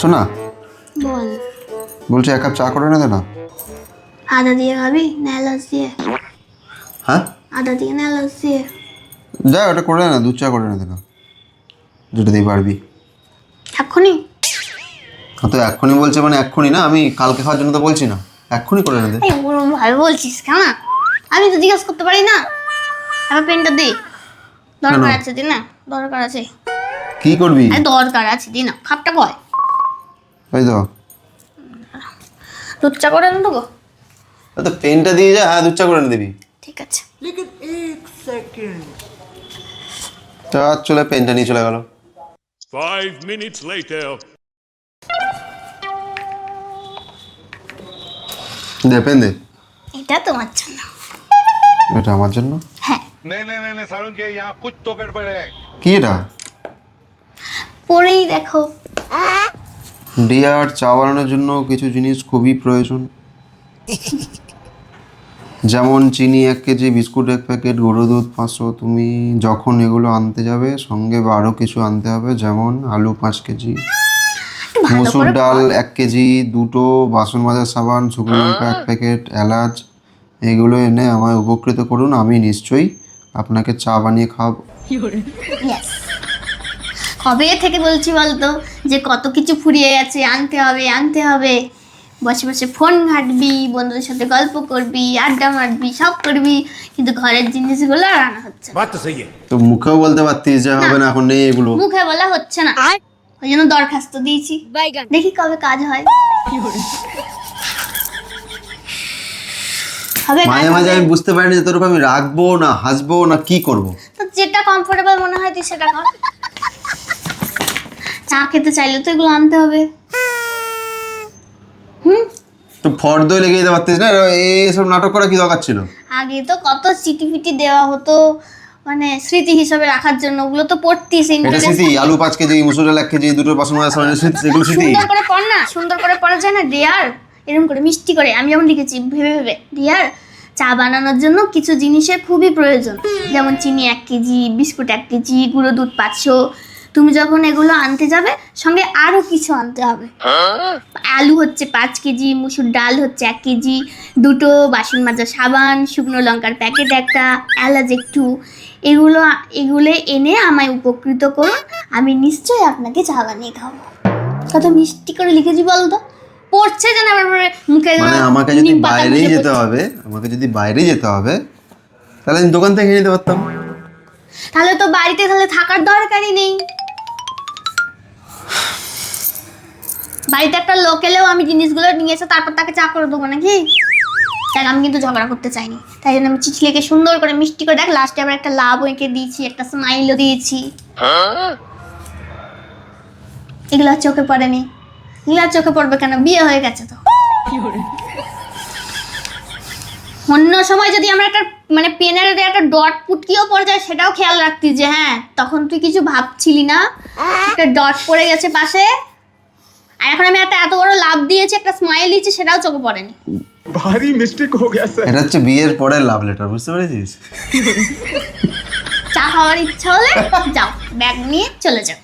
শোনা বল। বলছি এক কাপ চা করে না। আদা দিয়ে খাবি না এলাচ দিয়ে? হ্যাঁ? আদা দিয়ে না এলাচ দিয়ে? যা ওটা করে না দুধ চা করে না। যেটা দিয়ে পারবি এক্ষুনি? তো এক্ষুনি বলছে মানে এক্ষুনি না আমি কালকে খাওয়ার জন্য তো বলছি না। এক্ষুনি করে না দে। ওরম ভাবে বলছিস কেন? আমি তো জিজ্ঞাসা করতে পারি না। আমার পেনটা দে। দরকার? আছে দি না। দরকার আছে। কি করবি? দরকার আছে দি না খাপটা কয় ওই তো দুধ চা করে না দেবো তো পেনটা দিয়ে যা হ্যাঁ দুধ চা করে না দিবি। ঠিক আছে। তা চলে পেনটা নিয়ে চলে গেল। ফাইভ মিনিটস লেটার দে পেন দে। এটা তোমার জন্য। এটা আমার জন্য? হ্যাঁ। নে নে নে সারুন কে ইয়া কুছ তো গড়বড় কি এটা? পরেই দেখো। ডিয়ার চা বানানোর জন্য কিছু জিনিস খুবই প্রয়োজন। যেমন চিনি এক কেজি বিস্কুট এক প্যাকেট গরু দুধ পাঁচশো। তুমি যখন এগুলো আনতে যাবে সঙ্গে আরও কিছু আনতে হবে যেমন আলু পাঁচ কেজি। মসুর ডাল এক কেজি দুটো বাসন মাজার সাবান শুকনো লঙ্কা এক প্যাকেট এলাচ। এগুলো এনে আমায় উপকৃত করুন আমি নিশ্চয়ই আপনাকে চা বানিয়ে খাওয়াবো। Yes. কবে থেকে বলছি বলতো? যে কত কিছু ফুরিয়ে গেছে আনতে হবে আনতে হবে। বসে বসে ফোন ঘাঁটবি বন্ধুদের সাথে গল্প করবি আড্ডা মারবি সব করবি কিন্তু ঘরের জিনিসগুলো আর আনা হচ্ছে না। তো মুখেও বলতে পারতিস যে হবে না এখন নেই এগুলো। মুখে বলা হচ্ছে না। ওই জন্য দরখাস্ত দিয়েছি। বাইগান। দেখি কবে কাজ হয়। মাঝে মাঝে আমি বুঝতে পারিনি যে তোর আমি রাখব না হাসবো না কি করব? যেটা কমফোর্টেবল মনে হয় তুই সেটা কর। চা খেতে চাইলে তো এগুলো আনতে হবে। হুম? তো ফর্দ লেগে যেতে পারতিস না? এইসব নাটক করা কি দরকার ছিল? আগে তো কত চিঠি ফিটি দেওয়া হতো মানে স্মৃতি হিসাবে রাখার জন্য। ওগুলো তো পড়তিস এটা স্মৃতি আলু পাঁচ কেজি মুসুর ডাল এক কেজি দুটো বাসন মাজার সাবান স্মৃতি সুন্দর করে পড় না সুন্দর করে পড়া যায় না ডিয়ার এরকম করে মিষ্টি করে। আমি যেমন লিখেছি ভেবে ভেবে ডিয়ার চা বানানোর জন্য কিছু জিনিসের খুবই প্রয়োজন। যেমন চিনি এক কেজি বিস্কুট এক কেজি গুঁড়ো দুধ পাঁচশো তুমি যখন এগুলো আনতে যাবে সঙ্গে আরও কিছু আনতে হবে। আলু হচ্ছে পাঁচ কেজি মুসুর ডাল হচ্ছে এক কেজি দুটো বাসন মাজা সাবান শুকনো লঙ্কার প্যাকেট একটা এলাচ একটু। এগুলো এগুলো এনে আমায় উপকৃত করুন আমি নিশ্চয়ই আপনাকে চা বানিয়ে খাব। কত মিষ্টি করে লিখেছি বলতো? পড়ছে যেন পরে মুখে মানে আমাকে যদি নিম বাইরেই যেতে হবে আমাকে যদি বাইরে যেতে হবে তাহলে আমি দোকান থেকে নিতে পারতাম। তাহলে তো বাড়িতে তাহলে থাকার দরকারই নেই। বাড়িতে একটা লোক এলেও আমি জিনিসগুলো নিয়ে এসে তারপর তাকে চা করে দেবো নাকি? তাই আমি কিন্তু ঝগড়া করতে চাইনি। তাই জন্য আমি চিঠি লিখে সুন্দর করে মিষ্টি করে, দেখ লাস্টে আবার একটা লাভ এঁকে দিয়েছি, একটা স্মাইলও দিয়েছি। এগুলো চোখে পড়েনি। এগুলো চোখে পড়বে কেন? বিয়ে হয়ে গেছে তো। অন্য সময় যদি আমরা একটা মানে পেনের একটা ডট পুটকিও পড়ে যায়, সেটাও খেয়াল রাখতি যে হ্যাঁ তখন তুই কিছু ভাবছিলি না? একটা ডট পড়ে গেছে পাশে। আর এখন আমি একটা এত বড় লাভ দিয়েছি একটা স্মাইল দিয়েছি সেটাও চোখে পড়েনি। ভারী মিস্টেক হয়ে গেছে। এটা হচ্ছে বিয়ের পরে লাভ লেটার বুঝতে পেরেছিস? চা খাওয়ার ইচ্ছা হলে যাও ব্যাগ নিয়ে চলে যাও।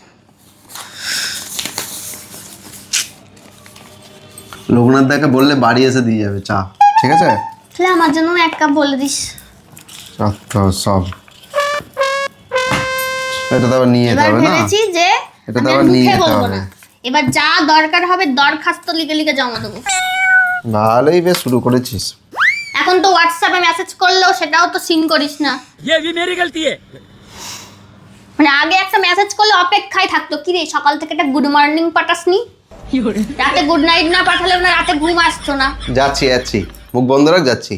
লোকনাথ দাকে বললে বাড়ি এসে দিয়ে যাবে চা ঠিক আছে? তাহলে আমার জন্য এক কাপ বলে দিস। আচ্ছা সব এটা তো আবার নিয়ে যেতে হবে না? এটা তো আবার নিয়ে যেতে হবে। না এবার যা দরকার হবে দরখাস্ত লিখে লিখে জমা দেবো ভালোই বেশ শুরু করেছিস এখন তো হোয়াটসঅ্যাপে মেসেজ করলেও সেটাও তো সিন করিস না ये भी मेरी गलती है মানে আগে একটা মেসেজ করলে অপেক্ষায় থাকতো কি রে সকাল থেকে একটা গুড মর্নিং পাঠাসনি রাতে গুড নাইট না পাঠালে না রাতে ঘুম আসতো না যাচ্ছি যাচ্ছি মুখ বন্ধ রাখ যাচ্ছি